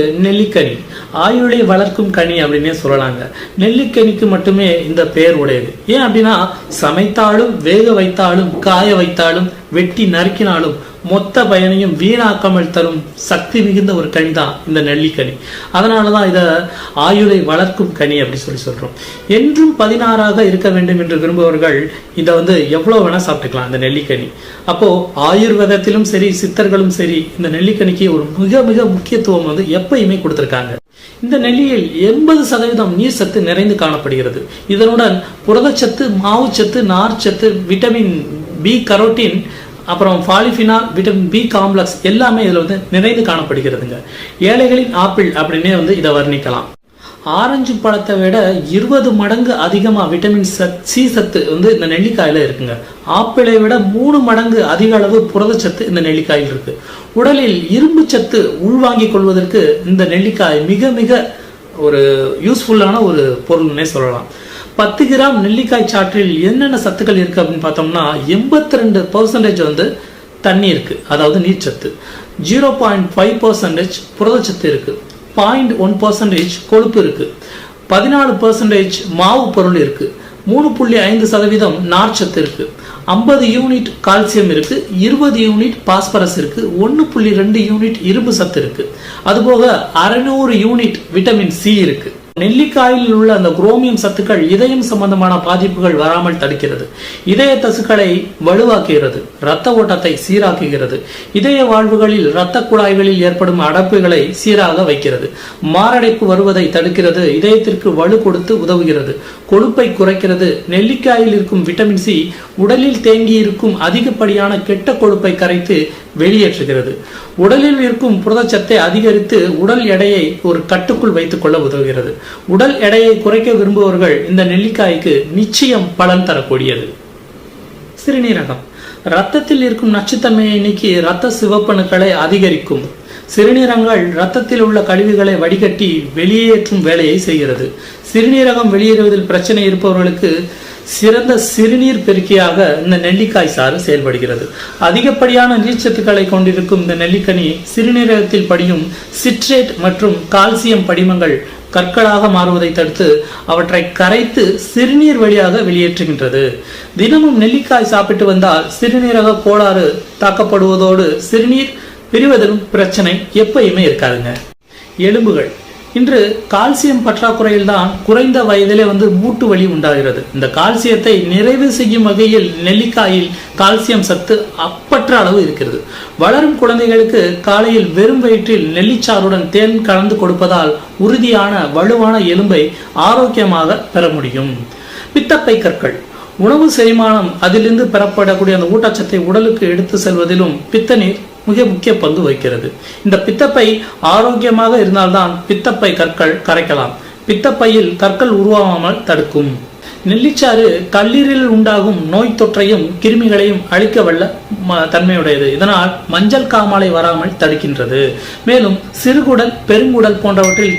நெல்லிக்கனி. ஆயுளை வளர்க்கும் கனி அப்படின்னே சொல்லலாங்க. நெல்லிக்கனிக்கு மட்டுமே இந்த பெயர் உடையது. ஏன் அப்படின்னா சமைத்தாலும் வேக வைத்தாலும் காய வைத்தாலும் வெட்டி நறுக்கினாலும் மொத்த பயனையும் வீணாக்காமல் தரும் சக்தி மிகுந்த ஒரு கனி தான் இந்த நெல்லிக்கனி அதனால தான் இதை ஆயுளை வளர்க்கும் கனி அப்படி சொல்லி சொல்றோம். என்றும் பதினாறாக இருக்க வேண்டும் என்று விரும்புபவர்கள் இதை வந்து எவ்வளவு வேணா சாப்பிட்டுக்கலாம் இந்த நெல்லிக்கனி அப்போ ஆயுர்வேதத்திலும் சரி சித்தர்களும் சரி இந்த நெல்லிக்கனிக்கு ஒரு மிக மிக முக்கியத்துவம் வந்து எப்பயுமே கொடுத்திருக்காங்க. இந்த நெல்லியில் எண்பது சதவீதம் நீர் சத்து நிறைந்து காணப்படுகிறது. இதனுடன் புரதச்சத்து மாவுச்சத்து நார்ச்சத்து விட்டமின் பி கரோட்டின் அப்புறம் பாலிஃபினால் விட்டமின் பி காம்ப்ளெக்ஸ் எல்லாமே இதில் வந்து நிறைந்து காணப்படுகிறதுங்க. ஏழைகளின் ஆப்பிள் அப்படின்னே வந்து இதை வர்ணிக்கலாம். ஆரஞ்சு பழத்தை விட இருபது மடங்கு அதிகமாக விட்டமின் சத் சி சத்து வந்து இந்த நெல்லிக்காயில் இருக்குங்க. ஆப்பிளை விட மூணு மடங்கு அதிக அளவு புரதச்சத்து இந்த நெல்லிக்காயில் இருக்கு. உடலில் இரும்பு சத்து உள்வாங்கிக் கொள்வதற்கு இந்த நெல்லிக்காய் மிக மிக ஒரு யூஸ்ஃபுல்லான ஒரு பொருள்னே சொல்லலாம். பத்து கிராம் நெல்லிக்காய் சாற்றில் என்னென்ன சத்துக்கள் இருக்குது அப்படின்னு பார்த்தோம்னா எண்பத்தி ரெண்டு பர்சன்டேஜ் வந்து தண்ணி இருக்குது அதாவது நீர்ச்சத்து ஜீரோ பாயிண்ட் ஃபைவ் பர்சன்டேஜ் புரதச்சத்து இருக்குது பாயிண்ட் ஒன் பர்சன்டேஜ் கொழுப்பு இருக்குது பதினாலு பர்சன்டேஜ் மாவு பொருள் இருக்குது மூணு புள்ளி ஐந்து சதவீதம் நார்ச்சத்து இருக்குது ஐம்பது யூனிட் கால்சியம் இருக்குது இருபது யூனிட் பாஸ்பரஸ் இருக்குது ஒன்று புள்ளி ரெண்டு யூனிட் இரும்பு சத்து இருக்கு. அதுபோக அறநூறு யூனிட் விட்டமின் சி இருக்குது நெல்லிக்காயில் உள்ள அந்த குரோமியம் சத்துக்கள் இதயம் சம்பந்தமான பாதிப்புகள் வராமல் தடுக்கிறது. இதய தசுக்களை வலுவாக்குகிறது இரத்த ஓட்டத்தை சீராக்குகிறது. இதய வாழ்வுகளில் இரத்த குழாய்களில் ஏற்படும் அடைப்புகளை சீராக வைக்கிறது. மாரடைப்பு வருவதை தடுக்கிறது இதயத்திற்கு வலு கொடுத்து உதவுகிறது. கொழுப்பை குறைக்கிறது நெல்லிக்காயில் இருக்கும் விட்டமின் சி உடலில் தேங்கி இருக்கும் அதிகப்படியான கெட்ட கொழுப்பை கரைத்து வெளியேற்றுகிறது. உடலில் இருக்கும் புரதச்சத்தை அதிகரித்து உடல் எடையை ஒரு கட்டுக்குள் வைத்துக் கொள்ள உதவுகிறது. உடல் எடையை குறைக்க விரும்புபவர்கள் இந்த நெல்லிக்காய்க்கு நிச்சயம் பலன் தரக்கூடியது. சிறுநீரகம். ரத்தத்தில் இருக்கும் நச்சுத்தன்மையை நீக்கி இரத்த சிவப்பணுக்களை அதிகரிக்கும். சிறுநீரகங்கள் ரத்தத்தில் உள்ள கழிவுகளை வடிகட்டி வெளியேற்றும் வேலையை செய்கிறது. சிறுநீரகம் வெளியேறுவதில் பிரச்சனை இருப்பவர்களுக்கு சிறந்த சிறுநீர் பெருக்கியாக இந்த நெல்லிக்காய் சாறு செயல்படுகிறது. அதிகப்படியான நீர்ச்சத்துக்களை கொண்டிருக்கும் இந்த நெல்லிக்கனி சிறுநீரகத்தில் படியும் சிட்ரேட் மற்றும் கால்சியம் படிமங்கள் கற்களாக மாறுவதை தடுத்து அவற்றை கரைத்து சிறுநீர் வழியாக வெளியேற்றுகின்றது. தினமும் நெல்லிக்காய் சாப்பிட்டு வந்தால் சிறுநீரக கோளாறு தாக்கப்படுவதோடு சிறுநீர் பிரிவதிலும் பிரச்சனை எப்பயுமே இருக்காதுங்க. எலும்புகள். இன்று கால்சியம் பற்றாக்குறையில் தான் குறைந்த வயதிலே வந்து மூட்டு வலி உண்டாகிறது. இந்த கால்சியத்தை நிறைவு செய்யும் வகையில் நெல்லிக்காயில் கால்சியம் சத்து அப்பற்ற அளவு இருக்கிறது. வளரும் குழந்தைகளுக்கு காலையில் வெறும் வயிற்றில் நெல்லிச்சாறுடன் தேன் கலந்து கொடுப்பதால் உறுதியான வலுவான எலும்பை ஆரோக்கியமாக பெற முடியும். பித்தப்பை கற்கள். உணவு செரிமானம் அதிலிருந்து பெறப்படக்கூடிய அந்த ஊட்டச்சத்தை உடலுக்கு எடுத்து செல்வதிலும் பித்தநீர் மிக முக்கிய பங்கு வகிக்கிறது. இந்த பித்தப்பை ஆரோக்கியமாக இருந்தால்தான் பித்தப்பை கற்கள் கரைக்கலாம். பித்தப்பையில் கற்கள் உருவாகாமல் தடுக்கும். நெல்லிச்சாறு கல்லீரலில் உண்டாகும் நோய் தொற்றையும் கிருமிகளையும் அழிக்க வல்ல ம- தன்மையுடையது. இதனால் மஞ்சள் காமாலை வராமல் தடுக்கின்றது. மேலும் சிறுகுடல் பெருங்குடல் போன்றவற்றில்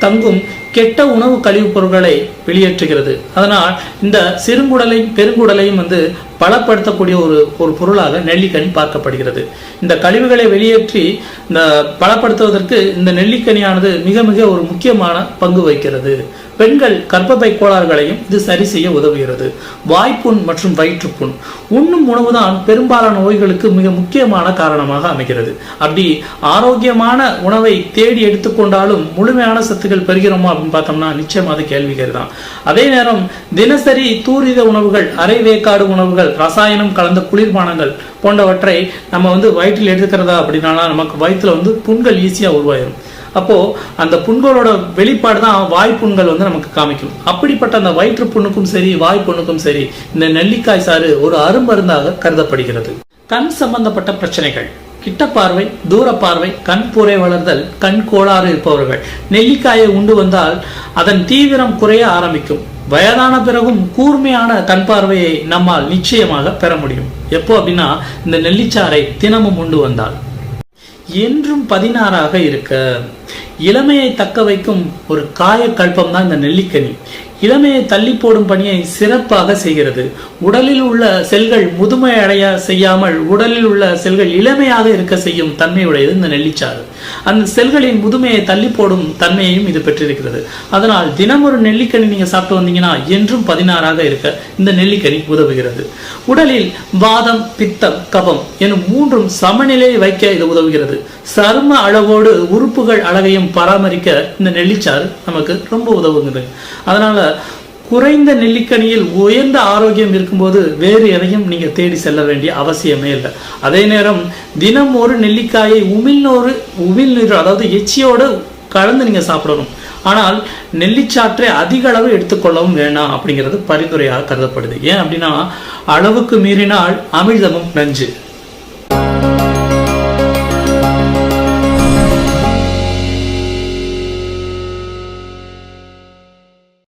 தங்கும் கெட்ட உணவு கழிவுப் பொருட்களை வெளியேற்றுகிறது. அதனால் இந்த சிறுங்குடலையும் பெருங்குடலையும் வந்து பலப்படுத்தக்கூடிய ஒரு ஒரு பொருளாக நெல்லிக்கனி பார்க்கப்படுகிறது. இந்த கழிவுகளை வெளியேற்றி இந்த பலப்படுத்துவதற்கு இந்த நெல்லிக்கனியானது மிக மிக ஒரு முக்கியமான பங்கு வகிக்கிறது. பெண்கள் கர்ப்பப்பை கோளாறுகளையும் இது சரி செய்ய உதவுகிறது. வாய்ப்புண் மற்றும் வயிற்றுப்புண். உண்ணும் உணவுதான் பெரும்பாலான நோய்களுக்கு மிக முக்கியமான காரணமாக அமைகிறது. அப்படி ஆரோக்கியமான உணவை தேடி எடுத்துக்கொண்டாலும் முழுமையான சத்துக்கள் பெறுகிறோமா அப்படின்னு பார்த்தோம்னா நிச்சயம் அது கேள்விகள் தான். அதே நேரம் தினசரி தூரித உணவுகள் அரை வேக்காடு உணவுகள் ரசாயனம் கலந்த குளிர்பானங்கள் போன்றவற்றை நம்ம வந்து வயிற்றில் எடுத்துக்கிறதா அப்படின்னா நமக்கு வயிற்றுல வந்து புண்கள் ஈஸியா உருவாயிரும். அப்போ அந்த புண்களோட வெளிப்பாடு தான் வாய்ப்புண்கள் வந்து நமக்கு காமிக்கும். அப்படிப்பட்ட அந்த வயிற்று புண்ணுக்கும் சரி வாய்ப்புண்ணுக்கும் சரி இந்த நெல்லிக்காய் சாறு ஒரு அருமருந்தாக கருதப்படுகிறது. கண் சம்பந்தப்பட்ட பிரச்சனைகள். கிட்ட பார்வை தூர பார்வை கண் புரை வளர்தல் கண் கோளாறு இருப்பவர்கள். நெல்லிக்காயை உண்டு வந்தால் அதன் தீவிரம் குறைய ஆரம்பிக்கும். வயதான பிறகும் கூர்மையான கண் பார்வையை நம்மால் நிச்சயமாக பெற முடியும். எப்போ அப்படின்னா இந்த நெல்லிச்சாறை தினமும் உண்டு வந்தால். என்றும் பதினாறாக இருக்க. இளமையை தக்க வைக்கும் ஒரு காய கல்பம் தான் இந்த நெல்லிக்கனி. இளமையை தள்ளி போடும் பணியை சிறப்பாக செய்கிறது. உடலில் உள்ள செல்கள் முதுமை அடைய செய்யாமல் உடலில் உள்ள செல்கள் இளமையாக இருக்க செய்யும் தன்மையுடையது இந்த நெல்லிச்சாறு. அந்த செல்களின் முதுமையை தள்ளி போடும் தன்மையையும் இது பெற்றிருக்கிறது. அதனால் தினம் ஒரு நெல்லிக்கனி நீங்க சாப்பிட்டு வந்தீங்கன்னா என்றும் பதினாறாக இருக்க இந்த நெல்லிக்கனி உதவுகிறது. உடலில் வாதம் பித்தம் கபம் எனும் மூன்றும் சமநிலையை வைக்க இது உதவுகிறது. சரும அளவோடு உறுப்புகள் அழகையும் பராமரிக்க இந்த நெல்லிச்சாறு நமக்கு ரொம்ப உதவுகிறது. அதனால குறைந்த நெல்லிக்கனியில் உயர்ந்த ஆரோக்கியம் இருக்கும்போது வேறு எதையும் நீங்க தேடி செல்ல வேண்டிய அவசியமே இல்லை. அதே நேரம் தினம் ஒரு நெல்லிக்காயை உமிழ்நோறு உமிழ்நீர் அதாவது எச்சியோடு கலந்து நீங்க சாப்பிடணும். ஆனால் நெல்லிச்சாற்றை அதிக அளவு எடுத்துக்கொள்ளவும் வேணாம் அப்படிங்கிறது பரிந்துரையாக கருதப்படுது. ஏன் அப்படின்னா அளவுக்கு மீறினால் அமிழ்தமும் நஞ்சு.